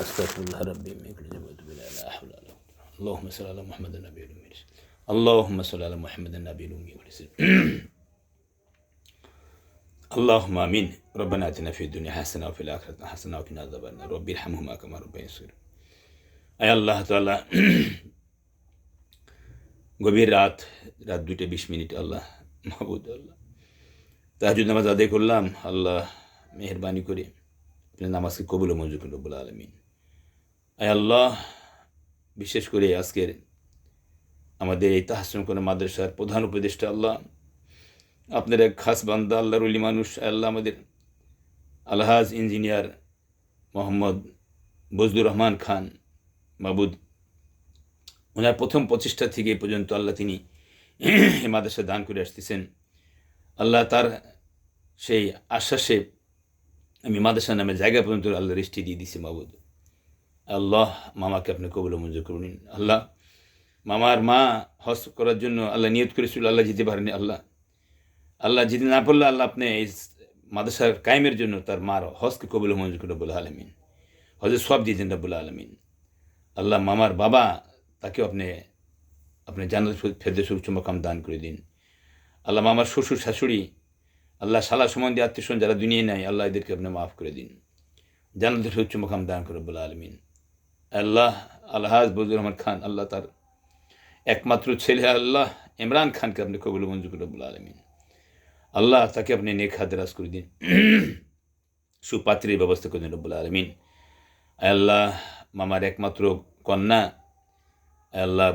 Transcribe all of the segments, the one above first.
أستغفر الله ربي من كل ذنب وأتوب إليه لا حول ولا قوة اللهم صل على محمد النبي الأمي اللهم صل على محمد النبي الأمي والسلام اللهم آمين ربنا آتنا في الدنيا حسنة وفي الآخرة حسنة وقنا عذاب النار ربي ارحمهما كما ربياني صغيرا আয় আল্লাহ তাআলা গভীর রাত রাত দুইটা বিশ মিনিট আল্লাহ মাহবুদ আল্লাহ তাহাজুদ নামাজ আদায় করলাম আল্লাহ মেহরবানি করে আপনি নামাজকে কবুল ও মঞ্জুর করুন বলে আলমিন আয় আল্লাহ, বিশেষ করে আজকের আমাদের এই তাহাসন কোন মাদ্রাসার প্রধান উপদেষ্টা আল্লাহ, আপনার এক খাস বান্দা, আল্লাহর উলি মানুষ আল্লাহ আমাদের আলহাজ ইঞ্জিনিয়ার মোহাম্মদ বজলুর রহমান খান মাবুদ। ওনার প্রথম প্রচেষ্টা থেকে পর্যন্ত আল্লাহ তিনি মাদ্রাসা দান করে আসতেছেন। আল্লাহ তার সেই আশ্বাসে আমি মাদ্রাসা নামে জায়গা পর্যন্ত আল্লাহ রেস্টি দিয়ে দিছি মাবুদ। আল্লাহ মামাকে আপনি কবুল মঞ্জুর করুন আল্লাহ মামার মা হজ করার জন্য আল্লাহ নিয়ত করেছিল, আল্লাহ যেতে পারেনি, আল্লাহ। আল্লাহ যেতে না পারলে আল্লাহ আপনি এই মাদ্রাসার কায়েমের জন্য তার মার হজকে কবুল মঞ্জুর করে বলে আলমিন। হজের সব দিয়েছেন রব্বুল আলমিন। আল্লাহ মামার বাবা তাকেও আপনি আপনি জানাত ফেরদেশ উচ্চ মকাম দান করে দিন। আল্লাহ মামার শ্বশুর, শাশুড়ি, আল্লাহ সালা সম্বন্ধে আত্মীয় যারা দুনিয়ায় নেয় আল্লাহ এদেরকে আপনি মাফ করে দিন। জানাতের উচ্চ মকাম দান করে বলে আলমিন। আল্লাহ আলহাজ বজুর রহমান খান, আল্লাহ তার একমাত্র ছেলে আল্লাহ ইমরান খানকে আপনি কবুল মঞ্জুর করে বলে আলমিন। আল্লাহ তাকে আপনি নেক হাতেরাজ করে দিন। সুপাত্রীর ব্যবস্থা করে দিন, রব্বুল আলমিন। আল্লাহ, মামার একমাত্র কন্যা আল্লাহ,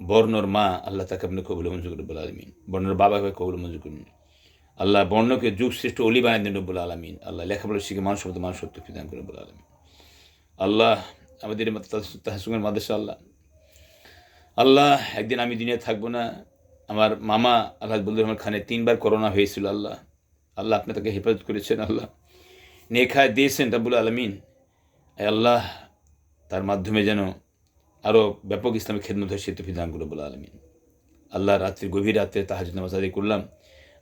বর্ণর মা, আল্লাহ তাকে আপনি কবুল মঞ্জুর করে বলে আলমিন। বর্ণর বাবাকে কবুল মঞ্জুর করুন। আল্লাহ বর্ণকে যুগ শ্রেষ্ঠ অলি বানিয়ে দেন, রব্বুল আলমিন। আল্লাহ লেখাপড়া শিখে মানুষ মানুষ সত্য ফিদান করে বলে আলমিন। আল্লাহ আমাদের তাহসুমের মাদ্রাসা আল্লাহ। আল্লাহ, একদিন আমি দুনিয়া থাকব না, আমার মামা আল্লাহ বলদুর রহমান খানের তিনবার করোনা হয়েছিল আল্লাহ। আল্লাহ আপনি তাকে হেফাজত করেছেন আল্লাহ। নেখায় দিয়েছেন রাবুল আলমিন। আল্লাহ, তার মাধ্যমে যেন আরও ব্যাপক ইসলামী খেদমত হয় সেতু ফিদানগুলো বলে আলমিন। আল্লাহ, রাত্রি গভীর রাত্রে তাহাজ নামাজ আদায় করলাম।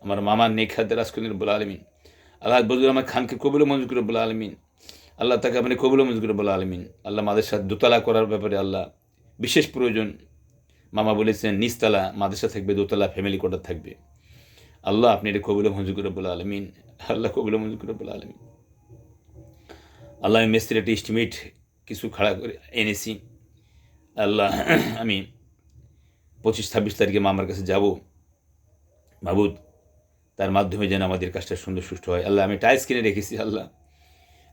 আমার মামার নেখাদ্দের রাজকুন্দির বলে আলমিন। আল্লাহ বজুর আমার খানকে কবুল মঞ্জুর করে বলে আলমিন। আল্লাহ তাকে আপনি কবুল মঞ্জুর করে বলে, আলমিন। আল্লাহ মাদেশা দোতলা করার ব্যাপারে আল্লাহ বিশেষ প্রয়োজন। মামা বলেছেন, নিচতলা মাদেশা থাকবে, দোতলা ফ্যামিলি কোয়ার্টার থাকবে। আল্লাহ আপনি এটা কবুল মঞ্জুর করে বলা, আলমিন। আল্লাহ কবুল মঞ্জুর করে বলে, আলমিন। আল্লাহ আমি মেস্ত্রির একটা এস্টিমেট কিছু খাড়া করে এনেছি। আল্লাহ, আমি পঁচিশ ছাব্বিশ তারিখে মামার কাছে যাব। বাবুদ তার মাধ্যমে যেন আমাদের কাজটা সুন্দর সুষ্ঠু হয়। আল্লাহ, আমি টাইলস কিনে রেখেছি, আল্লাহ।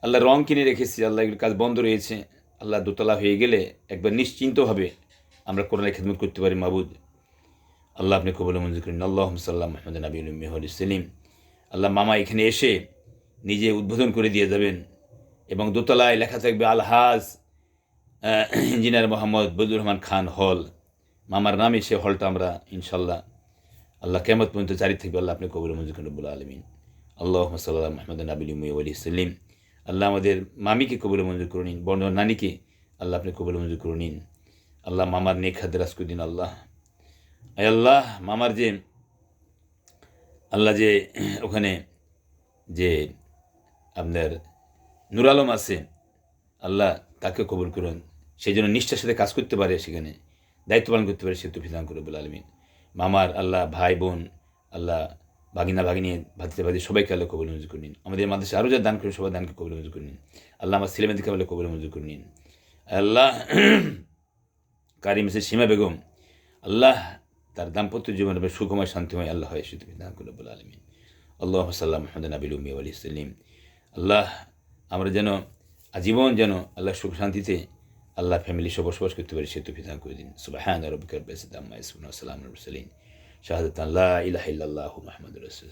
আল্লাহ রং কিনে রেখেছি, আল্লাহ এগুলো কাজ বন্ধ রয়েছে, আল্লাহ দোতলা হয়ে গেলে একবার নিশ্চিন্তভাবে আমরা করোনায় খেদমত করতে পারি মাবুদ। আল্লাহ আপনি কবল মঞ্জুর করেন। আল্লাহ সাল্লাহ মাহমুদ নবী মেহর সেলিম। আল্লাহ মামা এখানে এসে নিজে উদ্বোধন করে দিয়ে যাবেন এবং দোতলায় লেখা থাকবে আলহাজ ইঞ্জিনিয়ার মোহাম্মদ বদুর রহমান খান হল। মামার নামে সে হলটা আমরা ইনশাল্লাহ আল্লাহ কেমত পর্যন্ত জারি থাকবে, আল্লাহ আপনি কবুল মঞ্জুর রব্বুল আলমিন। আল্লাহ সাল্লাহ মাহমুদ নাবিল আলী সাল্লিম আল্লাহ আমাদের মামিকে কবুল মঞ্জুর করে নিন বর্ণ নানিকে আল্লাহ আপনি কবুল মঞ্জুর করে নিন আল্লাহ মামার নেক করে দিন আল্লাহ। আল্লাহ, মামার যে, আল্লাহ যে ওখানে যে আপনার নুর আলম আছে, আল্লাহ তাকে কবুল করুন। সেই জন্য নিষ্ঠার সাথে কাজ করতে পারে সেখানে, দায়িত্ব পালন করতে পারে সে তুফিদান করে বলে আলমিন। মামার আল্লাহ ভাই বোন, আল্লাহ ভাগিনা ভাগিনী ভাতিতে ভাতি সবাইকে আল্লাহ কবুল মঞ্জুর করে নিন। আমাদের মাদ্রাসা আরও যা দান করেন সবাই দানকে কবুল মঞ্জুর করে নিন। আল্লাহ আমার ছেলেমেয়েদেরকে আল্লাহ কবুল মঞ্জুর করে নিন। আল্লাহ কারি মিসের সীমা বেগম, আল্লাহ তার দাম্পত্য জীবনে সুখময়, শান্তিময় আল্লাহ হয় শুধু দান করে বলে আলমিন। আল্লাহ সাল্লাহ মহমদ নাবিল উমি আলী সাল্লিম আল্লাহ, আমরা যেন আজীবন যেন আল্লাহ সুখ শান্তিতে আল্লাহ ফ্যামিলি সব বসবাস করতে পারি, সে তুফি দান করে দিন। সুবাহান রবিকর বেসদাম্মা ইসলাম রসলিন শাহাদত আল্লাহ ইলাহ ইল্লাল্লাহ মাহমুদ রসুল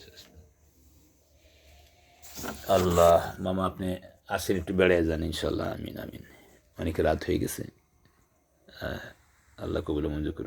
আল্লাহ, মামা আপনি আসেন একটু বেড়ায় যান ইনশাল্লাহ আমিন আমিন। অনেক রাত হয়ে গেছে। আল্লাহ কবুল মঞ্জুর করুক।